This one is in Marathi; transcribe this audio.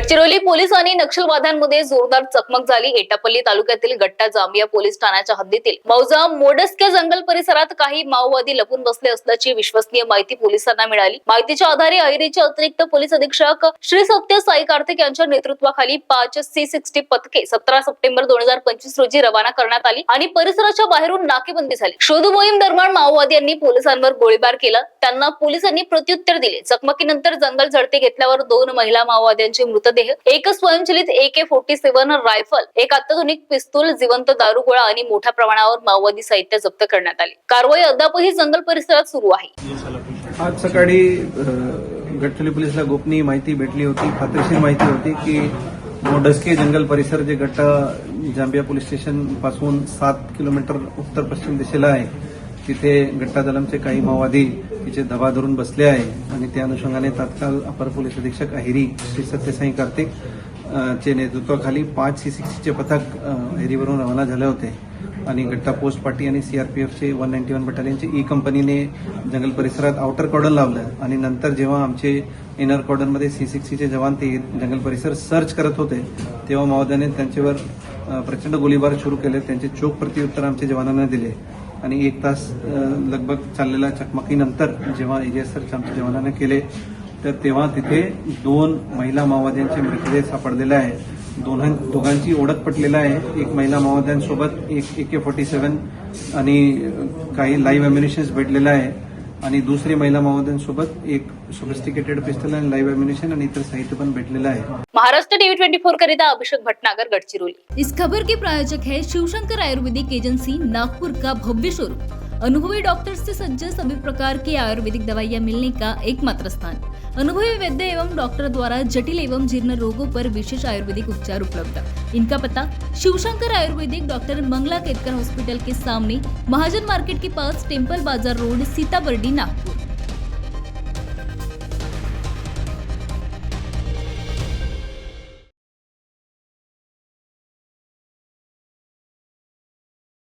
गडचिरोली पोलीस आणि नक्षलवाद्यांमध्ये जोरदार चकमक झाली. एटापल्ली तालुक्यातील गट्टा जामिया पोलीस ठाण्याच्या हद्दीतील मौजा मोडस्क्या जंगल परिसरात काही माओवादी लपून बसले असल्याची विश्वसनीय माहिती पोलिसांना मिळाली. माहितीच्या आधारे ऐरीचे अतिरिक्त पोलीस अधीक्षक श्री सत्य साई कार्तिक यांच्या नेतृत्वाखाली पाच सी सिक्स्टी पथके सतरा सप्टेंबर दोन हजार पंचवीस रोजी रवाना करण्यात आली आणि परिसराच्या बाहेरून नाकेबंदी झाली. शोध मोहीम दरम्यान माओवाद्यांनी पोलिसांवर गोळीबार केला. त्यांना पोलिसांनी प्रत्युत्तर दिले. चकमकीनंतर जंगल झडते घेतल्यावर दोन महिला माओवाद्यांचे मृत मृतदेह एक स्वयंचलित A K forty seven rifle एक अत्याधुनिक पिस्तूल जिवंत दारुगोळा आणि मोठ्या प्रमाणावर माओवादी साहित्य जप्त करण्यात आले. कारवाई अद्यापही जंगल परिसरात सुरू आहे. आज सकाळी अ, गडचिरोली पोलिसला गोपनीय माहिती भेटली होती खात्रीशीर माहिती होती की मोडस्के जंगल परिसर जे गट्टा जांबिया पोलीस स्टेशनपासून सात किलोमीटर उत्तर पश्चिम दिशेला आहे तिथे गट्टा दलमचे काही माओवादी तिचे दबा धरून बसले आहे आणि त्या अनुषंगाने तात्काळ अपर पोलीस अधीक्षक अहिरी श्री सत्यसाई कार्तिक चे नेतृत्वाखाली पाच सी सिक्सचे पथक अहिरीवरून रवाना झाले होते. आणि गट्टा पोस्ट पार्टी आणि सीआरपीएफचे वन नाईन्टी वन बटालियनचे ई कंपनीने जंगल परिसरात आउटर कॉर्डन लावलं. आणि नंतर जेव्हा आमचे इनर कॉर्डनमध्ये सी सिक्स्टीचे जवान ते जंगल परिसर सर्च करत होते तेव्हा माओवाद्याने त्यांच्यावर प्रचंड गोळीबार सुरू केले. त्यांचे चोख प्रत्युत्तर आमच्या जवानांना दिले. आणि एक तास लगभग चाललेल्या चकमकीनंतर जेव्हा एजेस सर्च आमच्या जवानांना केले तर तेव्हा तिथे दोन महिला माओवाद्यांचे मृतदेह सापडलेले आहे. दोन्हा दोघांची ओळख पटलेला आहे. एक महिला माओवाद्यांसोबत एक ए के फोर्टी सेवन आणि काही लाईव्ह अम्युनिशन्स भेटलेलं आहे. आणि दुसरी महिला माओवाद्यांसोबत एक सोफिस्टिकेटेड पिस्टल आणि लाईव्ह अम्युनिशन आणि इतर साहित्य पण भेटलेलं आहे. महाराष्ट्र टीव्ही ट्वेंटी फोर करिता अभिषेक भटनागर गडचिरोली. इस खबर के प्रायोजक है शिवशंकर आयुर्वेदिक एजेंसी नागपुर का भव्य शोरूम अनुभवी डॉक्टर्स से सज्ज सभी प्रकार की आयुर्वेदिक दवाइयाँ मिलने का एकमात्र स्थान. अनुभवी वैद्य एवं डॉक्टर द्वारा जटिल एवं जीर्ण रोगों पर विशेष आयुर्वेदिक उपचार उपलब्ध. इनका पता शिवशंकर आयुर्वेदिक डॉक्टर मंगला केतकर हॉस्पिटल के सामने महाजन मार्केट के पास टेम्पल बाजार रोड सीताबर्डी नागपुर।